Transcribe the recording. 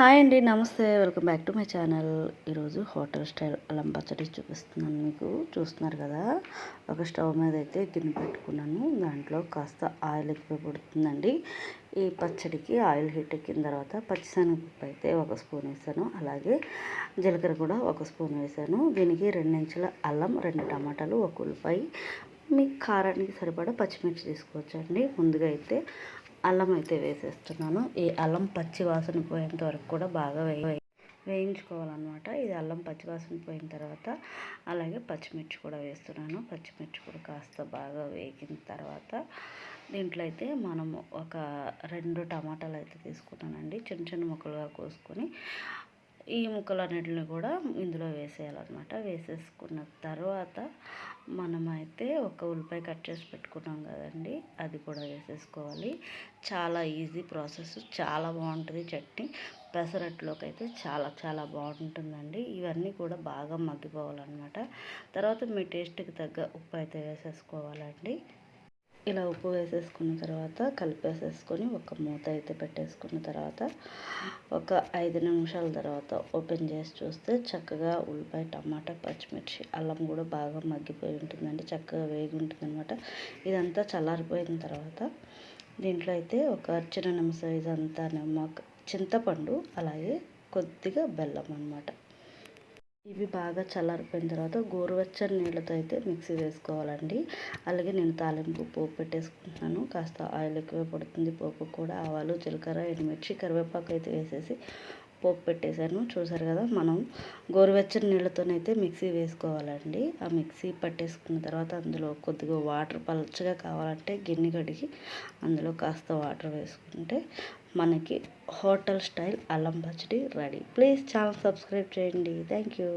Hi అండి నమస్తే. Welcome back to my channel. ఈరోజు హోటల్ స్టైల్ అల్లం పచ్చడి చూపిస్తున్నాను మీకు. చూస్తున్నారు కదా? ఒక స్టవ్ మీద అయితే గిన్నె పెట్టుకున్నాను. దాంట్లో కాస్త ఆయిల్ ఎక్కువ పడుతుందండి. ఈ పచ్చడికి ఆయిల్ హీట్ ఎక్కిన తర్వాత పచ్చిశనగపప్పు అయితే ఒక స్పూన్ వేసాను. అలాగే జీలకర్ర కూడా ఒక స్పూన్ వేసాను. దీనికి రెండించుల అల్లం రెండు టమాటాలు ఒక ఉల్లిపాయ. మీ కారానికి సరిపడా పచ్చిమిర్చి తీసుకోవచ్చండి. ముందుగా అయితే అల్లం అయితే వేసేస్తున్నాను. ఈ అల్లం పచ్చి వాసన పోయేంత వరకు కూడా బాగా వేయ. వేయించుకోవాలన్నమాట. ఇది అల్లం పచ్చి వాసన పోయిన తర్వాత అలాగే పచ్చిమిర్చి కూడా వేస్తున్నాను. పచ్చిమిర్చి కూడా కాస్త బాగా వేగిన తర్వాత దీంట్లో అయితే మనము ఒక రెండు టమాటాలు అయితే తీసుకున్నానండి. చిన్న చిన్న ముక్కలుగా కోసుకొని ఈ ముక్కలన్నిటిని కూడా ఇందులో వేసేయాలన్నమాట. వేసేసుకున్న తర్వాత మనమైతే ఒక ఉల్లిపాయ కట్ చేసి పెట్టుకున్నాం కదండి. అది కూడా వేసేసుకోవాలి. చాలా ఈజీ ప్రాసెస్. చాలా బాగుంటుంది చట్నీ. పెసరట్లోకి అయితే చాలా చాలా బాగుంటుందండి. ఇవన్నీ కూడా బాగా మగ్గిపోవాలన్నమాట. తర్వాత మీ టేస్ట్కి తగ్గ ఉప్పు అయితే వేసేసుకోవాలండి. ఇలా ఉప్పు వేసేసుకున్న తర్వాత కలిపేసేసుకొని ఒక మూత అయితే పెట్టేసుకున్న తర్వాత ఒక ఐదు నిమిషాల తర్వాత ఓపెన్ చేసి చూస్తే చక్కగా ఉల్లిపాయ టమాటా పచ్చిమిర్చి అల్లం కూడా బాగా మగ్గిపోయి ఉంటుందండి. చక్కగా వేగి ఉంటుంది అనమాట ఇదంతా చల్లారిపోయిన తర్వాత దీంట్లో అయితే ఒక చిన్న నిమిషం ఇదంతా నిమ్మ చింతపండు అలాగే కొద్దిగా బెల్లం అనమాట ఇవి బాగా చల్లారిపోయిన తర్వాత గోరువెచ్చని నీళ్ళతో అయితే మిక్సీ వేసుకోవాలండి. అలాగే నేను తాలింపు పోపు పెట్టేసుకుంటున్నాను. కాస్త ఆయిల్ ఎక్కువ పడుతుంది. పోపు కూడా ఆవాలు జీలకర్ర ఎండుమిర్చి కరివేపాకు అయితే వేసేసి పోపు పెట్టేశాను. చూసారు కదా మనం గోరువెచ్చని నీళ్ళతోనైతే మిక్సీ వేసుకోవాలండి. ఆ మిక్సీ పట్టేసుకున్న తర్వాత అందులో కొద్దిగా వాటర్ పలచగా కావాలంటే గిన్నె కడిగి అందులో కాస్త వాటర్ వేసుకుంటే మనకి హోటల్ స్టైల్ అల్లం పచ్చడి రెడీ. ప్లీజ్ ఛానల్ సబ్స్క్రైబ్ చేయండి. Thank you.